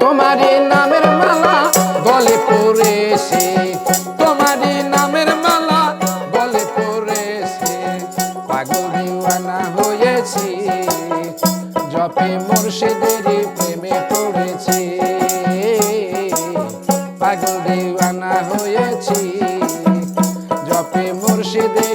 তোমারই নামের মালা গলে পড়েছে তোমারই নামের মালা গলে পড়েছে পাগল দিওয়ানা হয়েছি, জপে মুর্শিদের প্রেমে পড়েছি। পাগল দিওয়ানা হয়েছি, জপে মুর্শিদের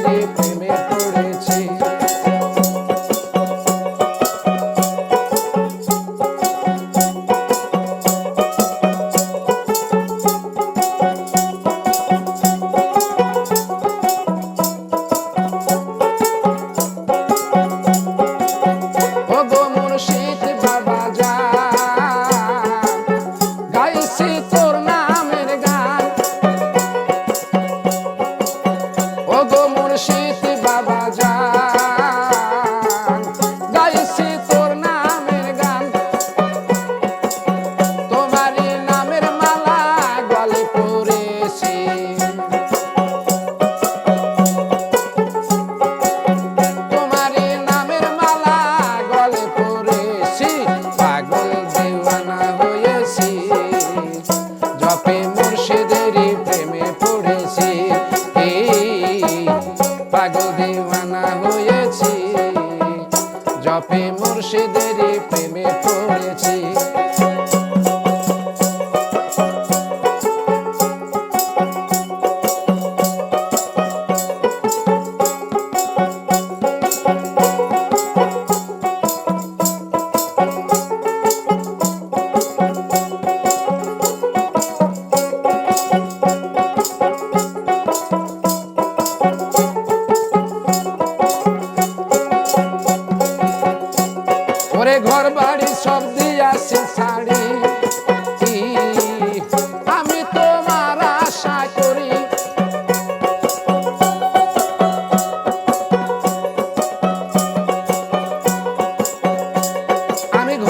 জপে মুর্শিদের প্রেমে পড়েছি। পাগল দেওয়ানা হয়েছি। জপে মুর্শিদের প্রেমে পড়েছি।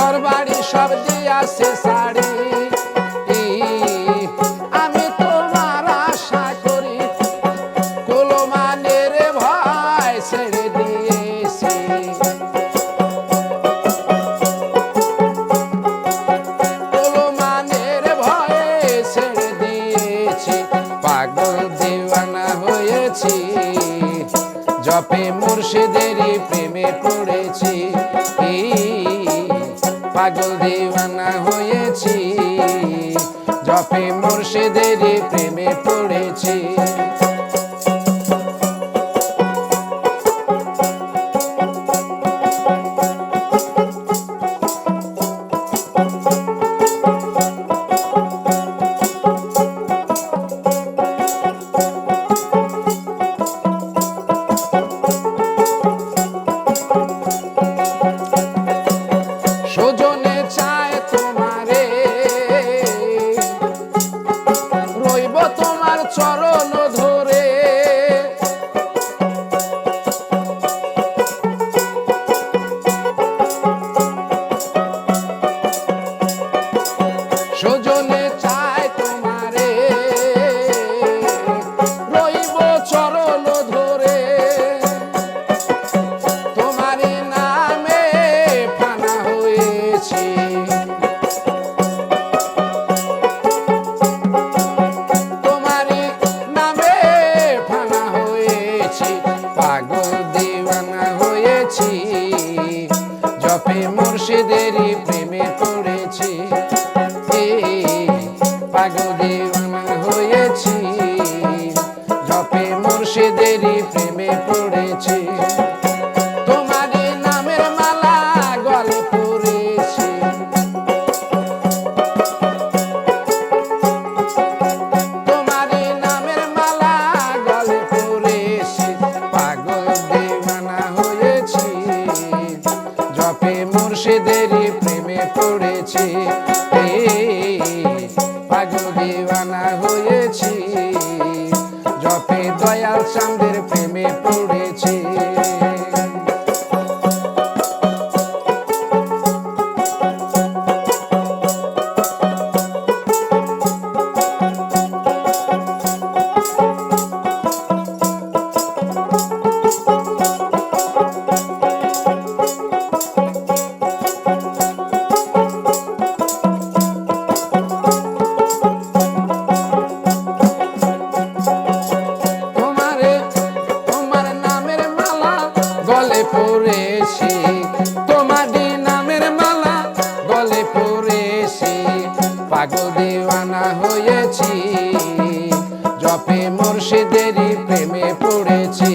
ঘর বাড়ি সব দিয়াছে শাড়ি। আমি তোমার আশা করি, কুলমানের ভয় ছেড়ে দিয়েছি। মানের ভয়ে ছেড়ে দিয়েছি, পাগল দিওয়ানা হয়েছি, জপে পাগল দেওয়ানা হয়েছি। জপে মুর্শিদেরই প্রেমে পড়েছি। পড়েছি। তোমারই নামের মালা গলে পড়েছি। তোমারই নামের মালা গলে পড়েছি। পাগল দিওয়ানা হয়েছি। জপে মুর্শিদেরই প্রেমে পড়েছি। পাগল দিওয়ানা চাঁদের প্রেমে পাগল দিওয়ানা হয়েছি, জপে মুর্শিদেরই প্রেমে পড়েছি।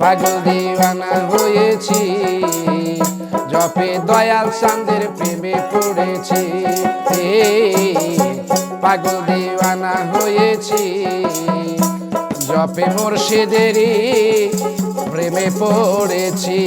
পাগল দিওয়ানা হয়েছি, জপে দয়াল চাঁদের প্রেমে পড়েছি। পাগল দিওয়ানা হয়েছি, জপে মুর্শিদেরই প্রেমে পড়েছি।